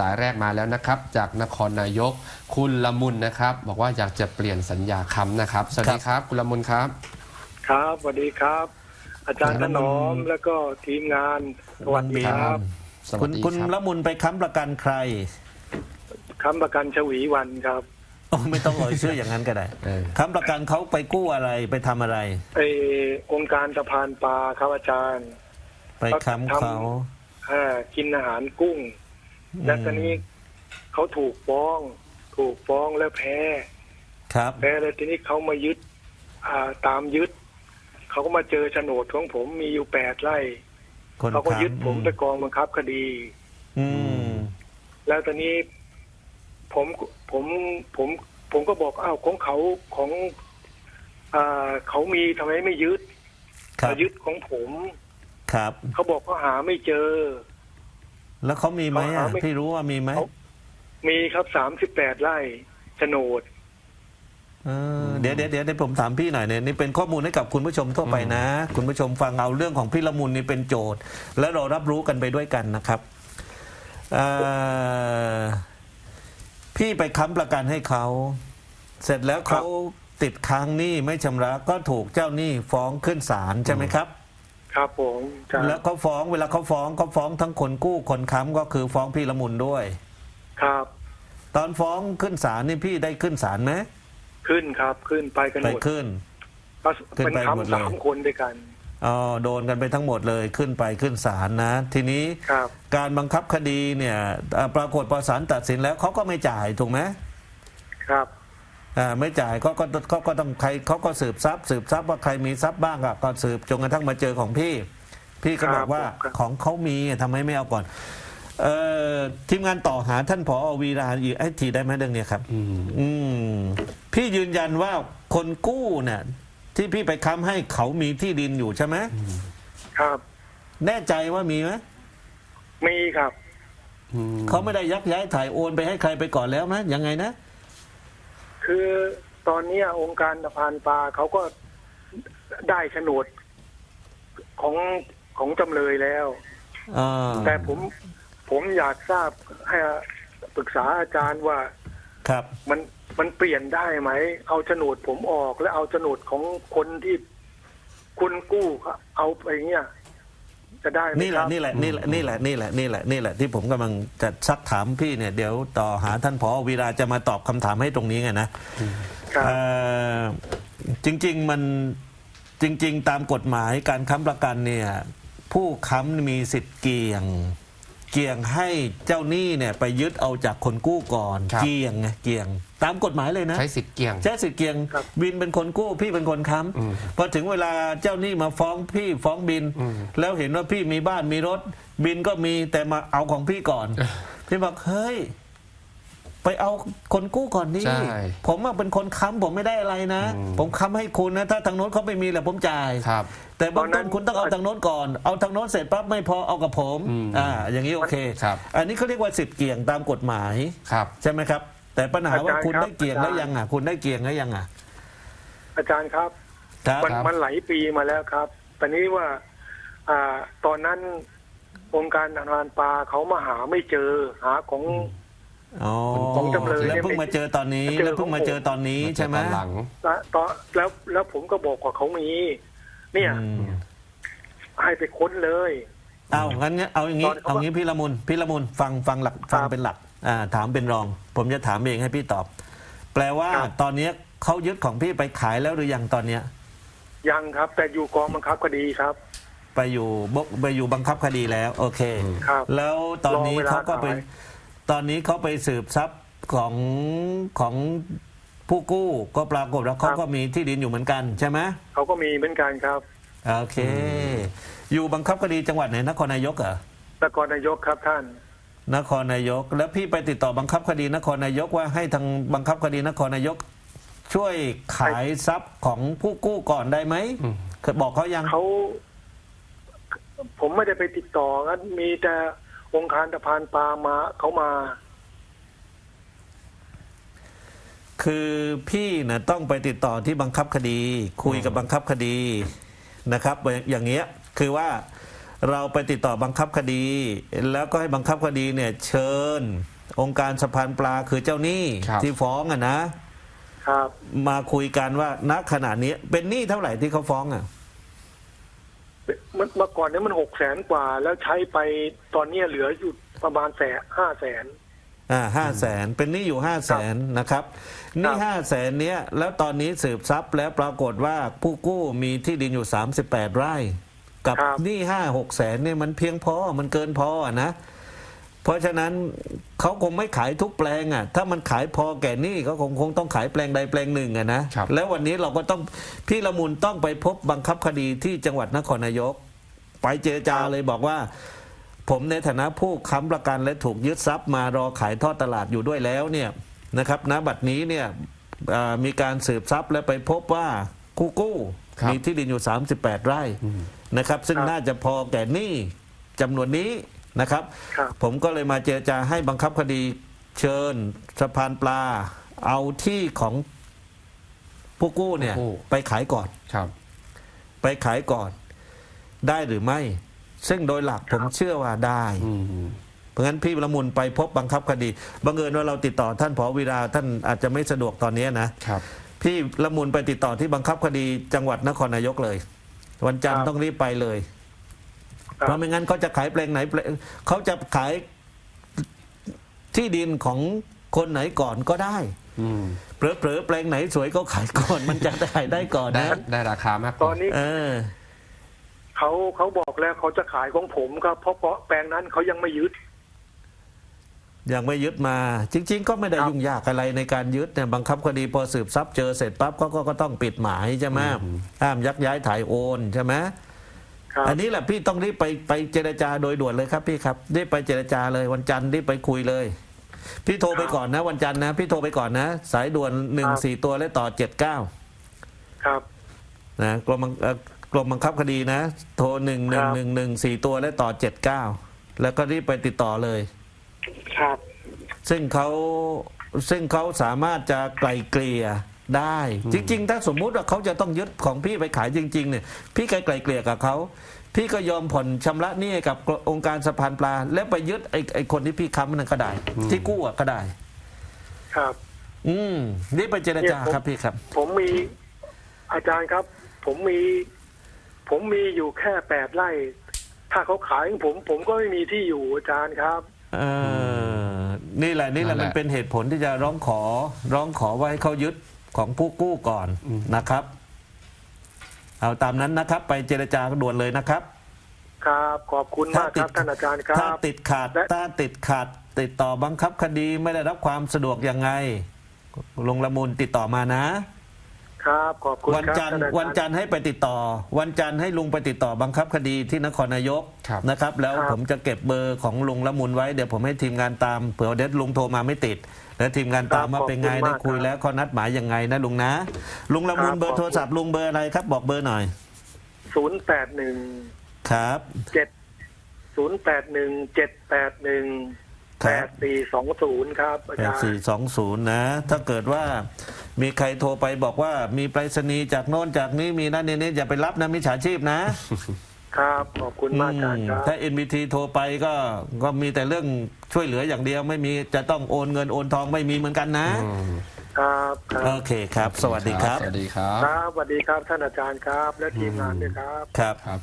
สายแรกมาแล้วนะครับ จากนครนายกคุณละมุนนะครับ บอกว่าอยากจะเปลี่ยนสัญญาคำนะครับ สวัสดีครับ คุณละมุนครับ ครับสวัสดีครับ อาจารย์ถนอมแล้วก็ทีมงานสวัสดีครับสวัคุสณดีคุณครับละมุนไปค้ำประกันใครค้ำประกันชวีวันครับโอ้ไม่ต้องเอ่ยชื่ออย่างนั้นก็ได้เออค้ำประกันเขาไปกู้อะไรไปทำอะไรไอองค์การสะพานปลาครับอาจารย์ ไปค้ำเขาอ่ากินอาหารกุ้ง แล้วตอนนี้เขาถูกฟ้อง ถูกฟ้องแล้วแพ้ ครับ แพ้แล้วทีนี้เขามายึด อ่าตามยึด เขาก็มาเจอโฉนดของผมมีอยู่แปดไร่คนเขาก็ค้ำยึดผมไปกองบังคับคดี อืม แล้วตอนนี้ผมผมผม ผมก็บอกอ้าวของเขาของอ่าเขามีทำไมไม่ยึดครับ มายึดของผม ครับ เขาบอกเขาหาไม่เจอ แล้วเขามีไหมเขาอะหาไม่พี่รู้ว่ามีไหมเขามีครับสามสิบแปดไร่โฉนด เออเดี๋ยวเดี๋ยวเดี๋ยวเดี๋ยวผมถามพี่หน่อยเนี่ยนี่เป็นข้อมูลให้กับคุณผู้ชมทั่วไปนะ คุณผู้ชมฟังเอาเรื่องของพี่ละมุนนี่เป็นโจทย์ และเรารับรู้กันไปด้วยกันนะครับเอ่อพี่ไปค้ำประกันให้เขา เสร็จแล้วเขาติดค้างหนี้ไม่ชำระก็ถูกเจ้าหนี้ฟ้องขึ้นศาลใช่ไหมครับ ครับผมครับแล้วเขาฟ้องเวลาเขาฟ้องเขาฟ้องทั้งคนกู้คนค้ำก็คือฟ้องพี่ละมุนด้วย ครับ ตอนฟ้องขึ้นศาลนี่พี่ได้ขึ้นศาลไหมขึ้นครับขึ้นไปกันหไปมดขึ้น ก็ขึ้นเป็นไปหมดคำเลยสามคนด้วยกัน อ๋อโดนกันไปทั้งหมดเลยขึ้นไปขึ้นศาลนะ ทีนี้ครับ การบังคับคดีเนี่ยอ่าปรากฏพอศาลตัดสินแล้วเขาก็ไม่จ่ายถูกไหม ครับอ่า ไม่จ่ายเขาก็เขาก็ต้องใครเขาก็สืบทรัพย์ สืบทรัพย์ว่าใครมีทรัพย์บ้างอะก็สืบจนกระทั่งมาเจอของพี่ พี่ก็บอกว่าของเขามีทำไมไม่เอาก่อนเอ่อทีมงานต่อหาท่านผอวีราอีกไอ้ทีได้ไหมเรื่องเนี้ยครับอืมอืมพี่ยืนยันว่าคนกู้เนี่ยที่พี่ไปค้ำให้เขามีที่ดินอยู่ใช่ไหมครับ แน่ใจว่ามีไหมมีครับอืมเขาไม่ได้ยักย้ายถ่ายโอนไปให้ใครไปก่อนแล้วนะยังไงนะ คือตอนเนี้ยองค์การสะพานปลาเขาก็ได้โฉนดของของจำเลยแล้ว อ่าแต่ผมผมอยากทราบให้ปรึกษาอาจารย์ว่าครับ มันมันเปลี่ยนได้ไหม เอาโฉนดผมออกแล้วเอาโฉนดของคนที่คุณกู้เขาเอาไปเงี้ย จะได้ไหมนี่แหคละรับ นี่แหละนี่แหละนี่แหละนี่แหละนี่แหละนี่แหละที่ผมกำลังจะซักถามพี่เนี่ยเดี๋ยวต่อหาท่านผอวีราจะมาตอบคำถามให้ตรงนี้ไงนะครับ เอ่อจริง ๆ มันจริง ๆ ตามกฎหมายการค้ำประกันเนี่ย ผู้ค้ำมีสิทธิ์เกี่ยง เกี่ยงให้เจ้าหนี้เนี่ยไปยึดเอาจากคนกู้ก่อน ครับ เกี่ยงไงเกี่ยง ตามกฎหมายเลยนะ ใช้สิทธิ์เกี่ยง ใช้สิทธิ์เกียงครับ บินเป็นคนกู้พี่เป็นคนค้อืมำพอถึงเวลาเจ้าหนี้มาฟ้องพี่ฟ้องบิน อืมแล้วเห็นว่าพี่มีบ้านมีรถ บินก็มีแต่มาเอาของพี่ก่อน พี่บอกเฮ้ย ไปเอาคนกู้ก่อนนี่ใช่ผมว่าเป็นคนค้ำผมไม่ได้อะไรนะ อืม ผมค้ำให้คุณนะ ถ้าทางโน้นเขาไม่มีแหละผมจ่าย ครับ แต่เบื้องตอนนั้ต้นนคุณต้องเอาทางโน้นก่อน เอาทางโน้นเสร็จปั๊บไม่พอเอากับผมอืมอ่าอย่างนี้โอเค ครับ อันนี้เขาเรียกว่าสิทธิ์เกี่ยงตามกฎหมาย ครับ ใช่ไหมครับ แต่ปัญหาว่าอาจารย์คุณครับได้เกี่ยงแล้วอาจารย์ยังอะ คุณได้เกี่ยงแล้วยังอะอาจารย์ครับ ครับ มันครับ มันหลายปีมาแล้วครับ ตอนนี้ว่า อ่า ตอนนั้นองค์การทางานปลาเขามาหาไม่เจอ หาของ อ๋อของจำเลยแล้วเพิ่งมาเจอตอนนี้ เจอ แล้วเพิ่งมาเจอตอนนี้ใช่ไหม ตอนหลังแล้วตอนแล้วแล้วผมก็บอกว่าเขามี เนี่ย อืมให้ไปค้นเลย เอางั้นงั้นเอาอย่างนี้ ตอนเขาเอางี้พี่ละมุนพี่ละมุนฟังฟังหลักฟังครับเป็นหลักอ่าถามเป็นรอง ผมจะถามเองให้พี่ตอบ แปลว่าครับ ตอนเนี้ยเขายึดของพี่ไปขายแล้วหรือยังตอนเนี้ย ยังครับ แต่อยู่กองบังคับคดีครับ ไปอยู่บไปอยู่บังคับคดีแล้ว โอเค ครับแล้วตอนนี้รอเวลาเขาก็ไปขาย ตอนนี้เขาไปสืบทรัพย์ของของผู้กู้ก็ปรากฏว่าเขาก็มีที่ดินอยู่เหมือนกันใช่ไหมเขาก็มีเหมือนกันครับ โอเค อยู่บังคับคดีจังหวัดไหนนครนายกเหรอนครนายกครับท่าน นครนายก แล้วพี่ไปติดต่อบังคับคดีนครนายกว่าให้ทางบังคับคดีนครนายก ช่วยขายทรัพย์ของผู้กู้ก่อนได้ไหมอืมเคยบอกเขายังเขาผมไม่ได้ไปติดต่องั้นมีแต่ องค์การสะพานปลามาเขามา คือพี่นะต้องไปติดต่อที่บังคับคดี คุยกับบังคับคดีนะครับ อย่างเงี้ยคือว่าเราไปติดต่อบังคับคดี แล้วก็ให้บังคับคดีเนี่ยเชิญ องค์การสะพานปลาคือเจ้าหนี้ครับที่ฟ้องอะนะครับ มาคุยกันว่าณขณะนี้เป็นหนี้เท่าไหร่ที่เขาฟ้องอะเมื่อเมื่อก่อนเนี้มันหกแสนกว่า แล้วใช้ไปตอนเนี้ยเหลืออยู่ประมาณแสนห้าแสน อ่าห้าแสนเป็นหนี้อยู่ห้าแสนนะครับหนี้ห้าแสนเนี้ยแล้วตอนนี้สืบทรัพย์แล้วปรากฏว่าผู้กู้มีที่ดินอยู่ 38 ไร่ กับครับ หนี้ห้าหกแสนเนี่ยมันเพียงพอมันเกินพออะนะ เพราะฉะนั้นเขาคงไม่ขายทุกแปลงอะ ถ้ามันขายพอแก่หนี้เขาคงคงต้องขายแปลงใดแปลงหนึ่งอะนะครับแล้ววันนี้เราก็ต้องพี่ละมุนต้องไปพบบังคับคดีที่จังหวัดนครนายก ไปเจรจาเลยบอกว่า ผมในฐานะผู้ค้ำประกันและถูกยึดทรัพย์มารอขายทอดตลาดอยู่ด้วยแล้วเนี่ยนะครับณบัดนี้เนี่ยอ่ามีการสืบทรัพย์และไปพบว่ากู้กู้ครับมีที่ดินอยู่ 38 ไร่นะครับ ซึ่งครับน่าจะพอแก่หนี้จำนวนนี้ นะครับ ครับ ผมก็เลยมาเจรจาให้บังคับคดีเชิญสะพานปลา เอาที่ของผู้กู้เนี่ย ผู้กู้ ไปขายก่อน ครับ ไปขายก่อนได้หรือไม่ ซึ่งโดยหลักผมเชื่อว่าได้ อืมเพราะงั้นพี่ละมุนไปพบบังคับคดีบังเอิญว่าเราติดต่อท่านผอวีราท่านอาจจะไม่สะดวกตอนนี้นะ ครับ พี่ละมุนไปติดต่อที่บังคับคดีจังหวัดนครนายกเลย วันจันทคร์รับ ต้องรีบไปเลยครั เพบราะไม่งั้นเขาจะขายแปลงไหนแปลงเขาจะขายที่ดินของคนไหนก่อนก็ได้อืมเผลอๆแปลงไหนสวยก็ขายก่อนมันจะได้ได้ก่อนได้นะได้ราคามากกตว่าอนนี้เออ เขาเขาบอกแล้วเขาจะขายของผมครับเพราะเพราะแปลงนั้นเขายังไม่ยึด ยังไม่ยึดมา จริง ๆ ก็ไม่ได้ครับ ยุ่งยากอะไรในการยึดเนี่ยบังคับคดีพอสืบทรัพย์เจอเสร็จปั๊บเขาก็ก็ต้องปิดหมายใช่ไหมห้ามยักย้ายถ่ายโอนใช่ไหม ครับ อันนี้แหละพี่ต้องรีบไปไปเจรจาโดยด่วนเลยครับพี่ครับรีบไปเจรจาเลยวันจันทร์รีบไปคุยเลย พี่โทรไปก่อนนะวันจันทร์นะ พี่โทรไปก่อนนะ สายด่วนหนึ่งสี่ตัวและต่อเจ็ดเก้าครับนะกรมบังเอ่อกรมบังคับคดีนะ โทรหนึ่งหนึ่งหนึ่งหนึ่งสี่ตัวและต่อเจ็ดเก้าแล้วก็รีบไปติดต่อเลย ครับ ซึ่งเขาซึ่งเขาสามารถจะไกลเกลี่ย ได้ จริง ๆ ถ้าสมมุติว่าเขาจะต้องยึดของพี่ไปขายจริงๆเนี่ยพี่ไกลเกลี่ยกับเขาพี่ก็ยอมผ่อนชำระหนี้ให้กับองค์การสะพานปลา แล้วไปยึดไอ้ไอ้คนที่พี่ค้ำนั่นก็ได้ ที่กู้อะก็ได้ ครับ อืมนี่ไปเจรจาเนี่ยผมครับพี่ครับ ผมมีอาจารย์ครับ ผมมี ผมมีอยู่แค่แปดไร่ ถ้าเขาขายของผม ผมก็ไม่มีที่อยู่อาจารย์ครับเออนี่แหละนี่แหละนั่นแหมัละนเป็นเหตุผลที่จะร้องขอ ร้องขอว่าให้เขายึด ของผู้กู้ก่อนนะครับ เอาตามนั้นนะครับ ไปเจรจาด่วนเลยนะครับ ครับขอบคุณมากครับท่านอาจารย์ครัถ้าบติดขัดและถ้าติดขัดติดต่อบังคับคดีไม่ได้รับความสะดวกยังไงลงละมุนติดต่อมานะครับขอบคุณวันครับจันทร์ท่าอาจารย์วันจันทร์ให้ไปติดต่อ วันจันทร์ให้ลุงไปติดต่อบังคับคดีที่นครนายกครับนะครับ แล้วครับผมจะเก็บเบอร์ของลุงละมุนไว้เดี๋ยวผมให้ทีมงานตามเผื่อเด็ดลุงโทรมาไม่ติด แล้วทีมงานตามว่าเป็นไงได้คุยแล้วเขานัดหมายยังไงนะลุงนะ ลุงละมุนเบอร์โทรศัพท์ลุงเบอร์อะไรครับ บอกเบอร์หน่อยศูนย์แปดหนึ่งครับเจ็ดศูนย์แปดหนึ่งเจ็ดแปดหนึ่งคแปรับดสี่สองศูนย์ครับอาแปดจารย์สี่สองศูนย์นะ ถ้าเกิดว่ามีใครโทรไปบอกว่ามีไปรษณีย์จากโน้นจากนี้มีนั่นนี่นี่อย่าไปรับนะมิจฉาชีพนะ ครับขอบคุณมากอาจารย์ครับ ถ้า NBT โทรไปก็ก็มีแต่เรื่องช่วยเหลืออย่างเดียวไม่มีจะต้องโอนเงินโอนทองไม่มีเหมือนกันนะอืมครับครับโอเคครับ สวัสดีครับ สวัสดีครับ ครับสวัสดีครับท่านอาจารย์ครับ และทีมงานด้วยครับ ครับ ครับ